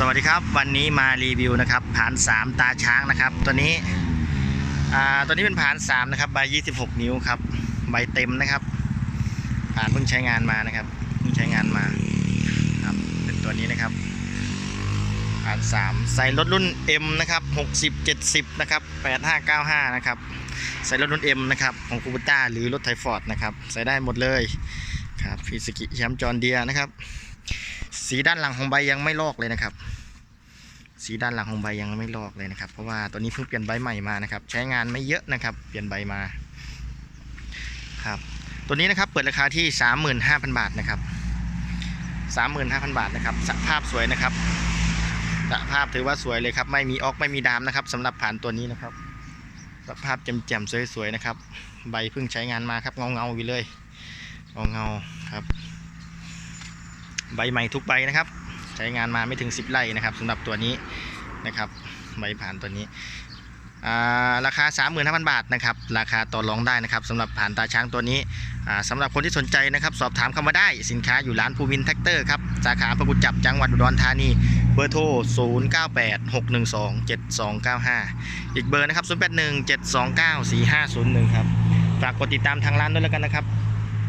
สวัสดีครับวันนี้มารีวิวนะครับผาน 3 ตาช้างนะครับ ตัวนี้อ่าตัวนี้เป็นผาน3นะครับใบ 26 นิ้วครับใบเต็มนะครับผานเพิ่งใช้งานมานะครับเพิ่งใช้งานมาครับเป็นตัวนี้นะครับผาน3ใส่รถรุ่น M นะครับ60 70นะครับ8595นะครับใส่รถรุ่น M นะครับของคูบูต้าหรือรถไทฟอร์ดนะครับใส่ได้หมดเลย ครับฟิสกิแชมป์จอห์นเดียนะครับ สีด้านหลังของใบยังไม่ลอกเลยนะครับ สีด้านหลังของใบยังไม่ลอกเลยนะครับ เพราะว่าตัวนี้เพิ่งเปลี่ยนใบใหม่มานะครับ ใช้งานไม่เยอะนะครับ เปลี่ยนใบมาครับตัวนี้นะครับเปิดราคาที่ 35,000 บาทนะครับ 35,000 บาทนะครับสภาพสวยนะครับสภาพถือว่าสวยเลยครับ ไม่มีออกไม่มีดามนะครับสำหรับผ่านตัวนี้นะครับ สภาพแจ่มๆสวยๆนะครับ ใบเพิ่งใช้งานมาครับเงาๆอยู่เลย องเงาครับ ใบใหม่ทุกใบนะครับ ใช้งานมาไม่ถึง 10ไร่นะครับสำหรับตัวนี้นะครับใบผ่านตัวนี้าราคา 35,000 บาทนะครับ ราคาต่อรองได้นะครับสำหรับผ่านตาช้างตัวนี้อ่าสำหรับคนที่สนใจนะครับ สอบถามเข้ามาได้สินค้าอยู่ร้านภูมินแท็กเตอร์ครับ สาขาพระกุจจับจังหวัดอุดรธานี เบอร์โทร 0986127295 อีกเบอร์นะครับ 0817294501 ครับ ฝากกดติดตามทางร้านด้วยแล้วกันนะครับ